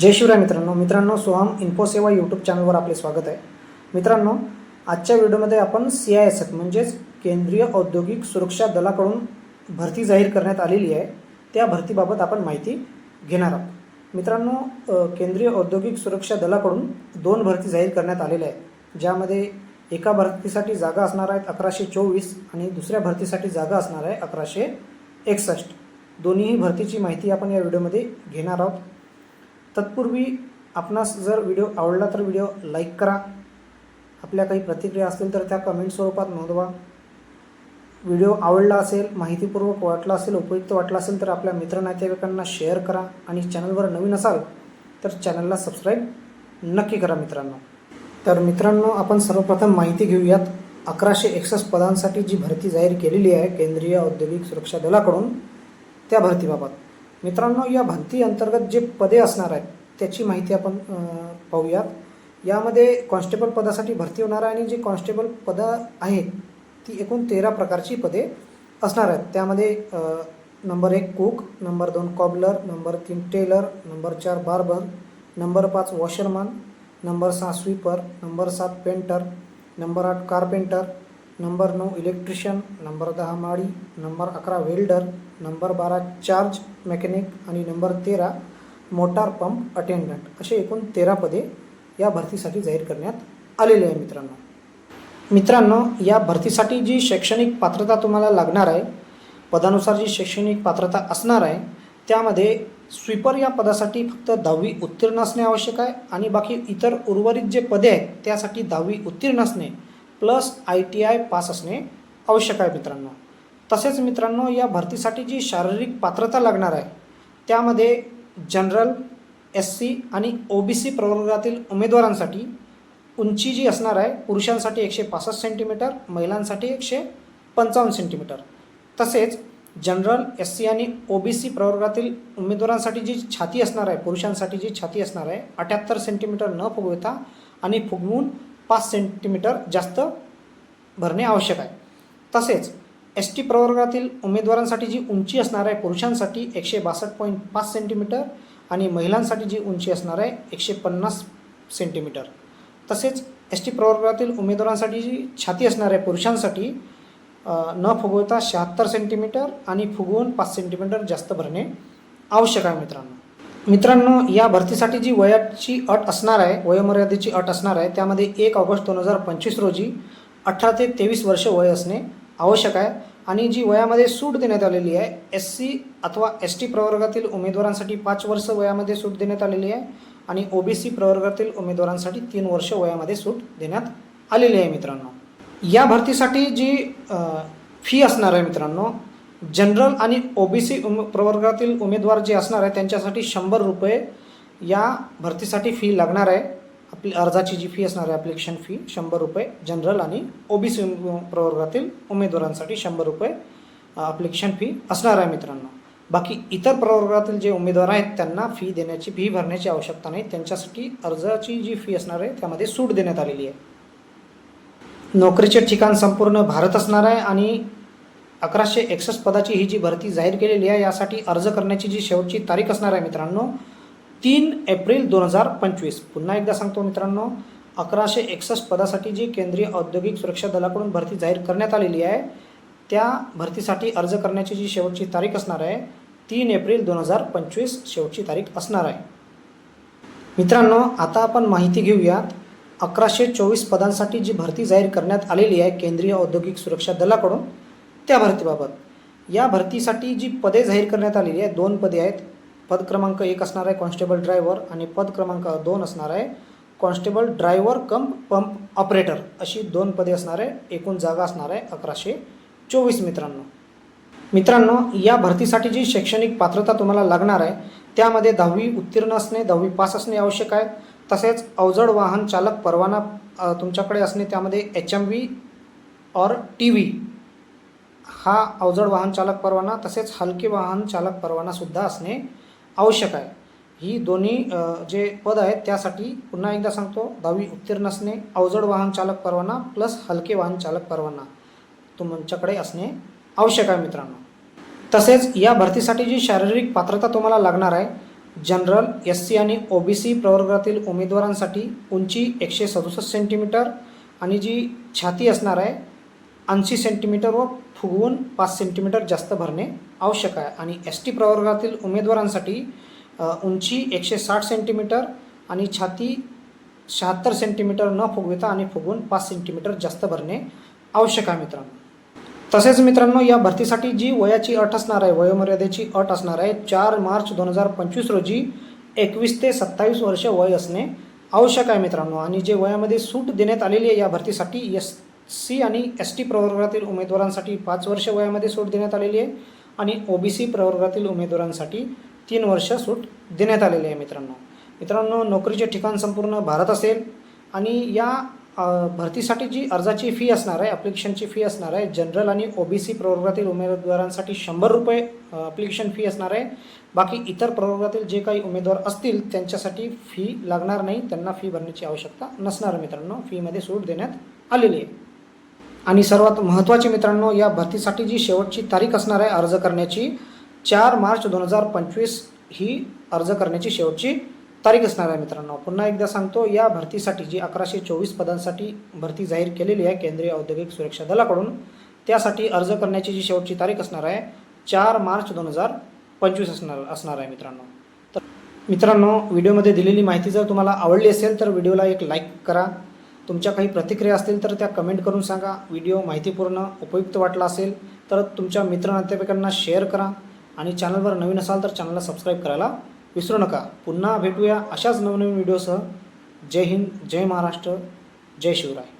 जय शिवराय मित्रांनो. मित्रांनो सोहम इन्फोसेवा यूट्यूब चॅनलवर आपले स्वागत आहे. मित्रांनो आजच्या व्हिडिओमध्ये आपण सी आय एस एफ म्हणजेच केंद्रीय औद्योगिक सुरक्षा दलाकडून भरती जाहीर करण्यात आलेली आहे. त्या भरतीबाबत आपण माहिती घेणार आहोत. मित्रांनो केंद्रीय औद्योगिक सुरक्षा दलाकडून दोन भरती जाहीर करण्यात आलेल्या आहेत. ज्यामध्ये एका भरतीसाठी जागा असणार आहेत अकराशे चोवीस आणि दुसऱ्या भरतीसाठी जागा असणार आहे अकराशे एकसष्ट. दोन्हीही भरतीची माहिती आपण या व्हिडिओमध्ये घेणार आहोत. तत्पूर्वी आपणास जर व्हिडिओ आवडला तर व्हिडिओ लाईक करा. आपल्या काही प्रतिक्रिया असतील तर त्या कमेंट स्वरूपात नोंदवा. व्हिडिओ आवडला असेल माहितीपूर्वक वाटला असेल उपयुक्त वाटला असेल तर आपल्या मित्र नातेवाईकांना शेअर करा आणि चॅनलवर नवीन असाल तर चॅनलला सबस्क्राईब नक्की करा मित्रांनो. तर मित्रांनो आपण सर्वप्रथम माहिती घेऊयात. अकराशे एकसष्ट पदांसाठी जी भरती जाहीर केलेली आहे केंद्रीय औद्योगिक सुरक्षा दलाकडून त्या भरतीबाबत. मित्रांनो या भक्ती अंतर्गत जे पदे असणार आहेत त्याची माहिती आपण पाहूयात. यामध्ये कॉन्स्टेबल पदासाठी भरती होणार आहे आणि जी कॉन्स्टेबल पदं आहेत ती एकूण तेरा प्रकारची पदे असणार आहेत. त्यामध्ये नंबर एक कुक नंबर दोन कॉबलर नंबर तीन टेलर नंबर चार बार्बर नंबर पाच वॉशरमन नंबर सहा स्वीपर नंबर सात पेंटर नंबर आठ कारपेंटर नंबर नऊ इलेक्ट्रिशियन नंबर दहा माळी नंबर अकरा वेल्डर नंबर बारा चार्ज मेकॅनिक आणि नंबर तेरा मोटार पंप अटेंडंट असे एकूण तेरा पदे या भरतीसाठी जाहीर करण्यात आलेले आहे मित्रांनो. मित्रांनो या भरतीसाठी जी शैक्षणिक पात्रता तुम्हाला लागणार आहे पदानुसार जी शैक्षणिक पात्रता असणार आहे त्यामध्ये स्वीपर या पदासाठी फक्त दहावी उत्तीर्ण असणे आवश्यक आहे आणि बाकी इतर उर्वरित जे पदे आहेत त्यासाठी दहावी उत्तीर्ण असणे plus I T I pass असणे आवश्यक आहे मित्रांनो. तसेच मित्रांनो या भरतीसाठी जी शारीरिक पात्रता लागणार आहे त्यामध्ये जनरल एस सी आणि ओ बी सी प्रवर्गातील उमेदवारांसाठी उंची जी असणार आहे पुरुषांसाठी एकशे पासष्ट सेंटीमीटर महिलांसाठी एकशे पंचावन्न सेंटीमीटर. तसेच जनरल एस सी आणि ओ बी सी प्रवर्गातील उमेदवारांसाठी जी छाती असणार आहे पुरुषांसाठी जी छाती असणार आहे अठ्याहत्तर सेंटीमीटर न फुगवता आणि फुगवून पाच सेंटीमीटर जास्त भरणे आवश्यक आहे. तसेच एस टी प्रवर्गातील उमेदवारांसाठी जी उंची असणार आहे पुरुषांसाठी एकशे बासष्ट पॉईंट पाच सेंटीमीटर आणि महिलांसाठी जी उंची असणार आहे एकशे पन्नास सेंटीमीटर तसेच एस टी प्रवर्गातील उमेदवारांसाठी जी छाती असणार आहे पुरुषांसाठी न फुगवता शहात्तर सेंटीमीटर आणि फुगवून पाच सेंटीमीटर जास्त भरणे आवश्यक आहे मित्रांनो. मित्रांनो या भरतीसाठी जी वयाची अट असणार आहे वयोमर्यादेची अट असणार आहे त्यामध्ये एक ऑगस्ट दोन हजार पंचवीस रोजी अठरा ते तेवीस वर्ष वय असणे आवश्यक आहे. आणि जी वयामध्ये सूट देण्यात आलेली आहे एस सी अथवा एस टी प्रवर्गातील उमेदवारांसाठी पाच वर्ष वयामध्ये सूट देण्यात आलेली आहे आणि ओ बी सी प्रवर्गातील उमेदवारांसाठी तीन वर्ष वयामध्ये सूट देण्यात आलेली आहे मित्रांनो. या भरतीसाठी जी फी असणार आहे मित्रांनो जनरल आणि ओ बी सी उम प्रवर्गातील उमेदवार जे असणार आहे त्यांच्यासाठी शंभर रुपये या भरतीसाठी फी लागणार आहे. आपली अर्जाची जी फी असणार आहे ॲप्लिकेशन फी शंभर रुपये जनरल आणि ओ बी सी प्रवर्गातील उमेदवारांसाठी शंभर रुपये ॲप्लिकेशन फी असणार आहे मित्रांनो. बाकी इतर प्रवर्गातील जे उमेदवार आहेत त्यांना फी देण्याची फी भरण्याची आवश्यकता नाही. त्यांच्यासाठी अर्जाची जी फी असणार आहे त्यामध्ये सूट देण्यात आलेली आहे. नोकरीचे ठिकाण संपूर्ण भारत असणार आहे आणि अकराशे एकसष्ट पदाची ही जी भरती जाहीर केलेली आहे यासाठी अर्ज करण्याची जी शेवटची तारीख असणार आहे मित्रांनो तीन एप्रिल दोन हजार पंचवीस. पुन्हा एकदा सांगतो मित्रांनो अकराशे एकसष्ट पदासाठी जी केंद्रीय औद्योगिक सुरक्षा दलाकडून भरती जाहीर करण्यात आलेली आहे त्या भरतीसाठी अर्ज करण्याची जी शेवटची तारीख असणार आहे तीन एप्रिल दोन हजार पंचवीस शेवटची तारीख असणार आहे. मित्रांनो आता आपण माहिती घेऊयात अकराशे चोवीस पदांसाठी जी भरती जाहीर करण्यात आलेली आहे केंद्रीय औद्योगिक सुरक्षा दलाकडून त्या भरतीबाबत. या भरतीसाठी जी पदे जाहीर करण्यात आलेली आहे दोन पदे आहेत पद क्रमांक एक असणार आहे कॉन्स्टेबल ड्रायव्हर आणि पद क्रमांक दोन असणार आहे constable driver cum pump operator अशी दोन पदे असणार आहे. एकूण जागा असणार आहे अकराशे चोवीस मित्रांनो. मित्रांनो या भरतीसाठी जी शैक्षणिक पात्रता तुम्हाला लागणार आहे त्यामध्ये दहावी उत्तीर्ण असणे दहावी पास असणे आवश्यक आहे. तसेच अवजड वाहन चालक परवाना तुमच्याकडे असणे त्यामध्ये एच एम व्ही और टी व्ही हा अवजड वाहन चालक परवाना तसेच हलके वाहन चालक परवानासुद्धा असणे आवश्यक आहे. ही दोन्ही जे पद आहेत त्यासाठी पुन्हा एकदा सांगतो दहावी उत्तीर्ण असणे अवजड वाहन चालक परवाना प्लस हलके वाहन चालक परवाना. तुमच्याकडे असणे आवश्यक आहे मित्रांनो. तसेच या भरतीसाठी जी शारीरिक पात्रता तुम्हाला लागणार आहे जनरल एस सी आणि ओ बी सी प्रवर्गातील उमेदवारांसाठी उंची एकशे सदुसष्ट सेंटीमीटर आणि जी छाती असणार आहे ऐंशी सेंटीमीटर व फुगवून पाच सेंटीमीटर जास्त भरणे आवश्यक आहे. आणि एस टी प्रवर्गातील उमेदवारांसाठी उंची एकशे साठ सेंटीमीटर आणि छाती शहात्तर सेंटीमीटर न फुगविता आणि फुगवून पाच सेंटीमीटर जास्त भरणे आवश्यक आहे मित्रांनो. तसेच मित्रांनो या भरतीसाठी जी वयाची अट असणार आहे वयोमर्यादेची अट असणार आहे चार मार्च दोन हजार पंचवीस रोजी एकवीस ते सत्तावीस वर्ष वय असणे आवश्यक आहे मित्रांनो. आणि जे वयामध्ये सूट देण्यात आलेली आहे या भरतीसाठी एस सी आणि एस टी प्रवर्गातील उमेदवारांसाठी पाच वर्ष वयामध्ये सूट देण्यात आलेली आहे आणि ओ बी सी प्रवर्गातील उमेदवारांसाठी तीन वर्ष सूट देण्यात आलेली आहे मित्रांनो. मित्रांनो नोकरीचे ठिकाण संपूर्ण भारत असेल आणि या भरतीसाठी जी अर्जाची फी असणार आहे ॲप्लिकेशनची फी असणार आहे जनरल आणि ओ बी सी प्रवर्गातील उमेदवारांसाठी शंभर रुपये ॲप्लिकेशन फी असणार आहे. बाकी इतर प्रवर्गातील जे काही उमेदवार असतील त्यांच्यासाठी फी लागणार नाही. त्यांना फी भरण्याची आवश्यकता नसणार आहे मित्रांनो. फीमध्ये सूट देण्यात आलेली आहे. आणि सर्वात महत्त्वाचे मित्रांनो या भरतीसाठी जी शेवटची तारीख असणार आहे अर्ज करण्याची चार मार्च दोन हजार पंचवीस ही अर्ज करण्याची शेवटची तारीख असणार आहे मित्रांनो. पुन्हा एकदा सांगतो या भरतीसाठी जी अकराशे चोवीस पदांसाठी भरती जाहीर केलेली आहे केंद्रीय औद्योगिक सुरक्षा दलाकडून त्यासाठी अर्ज करण्याची जी शेवटची तारीख असणार आहे चार मार्च दोन हजार पंचवीस असणार असणार आहे मित्रांनो. तर मित्रांनो व्हिडिओमध्ये दिलेली माहिती जर तुम्हाला आवडली असेल तर व्हिडिओला एक लाईक करा तुमच्या काही प्रतिक्रिया असतील तर त्या कमेंट करून सांगा. व्हिडिओ माहितीपूर्ण उपयुक्त वाटला असेल तर तुमच्या मित्र नातेवाईकांना शेअर करा आणि चॅनलवर नवीन असाल तर चॅनलला सबस्क्राईब करायला विसरू नका. पुन्हा भेटूया अशाच नवनवीन व्हिडिओसह जय हिंद जय महाराष्ट्र जय शिवराय.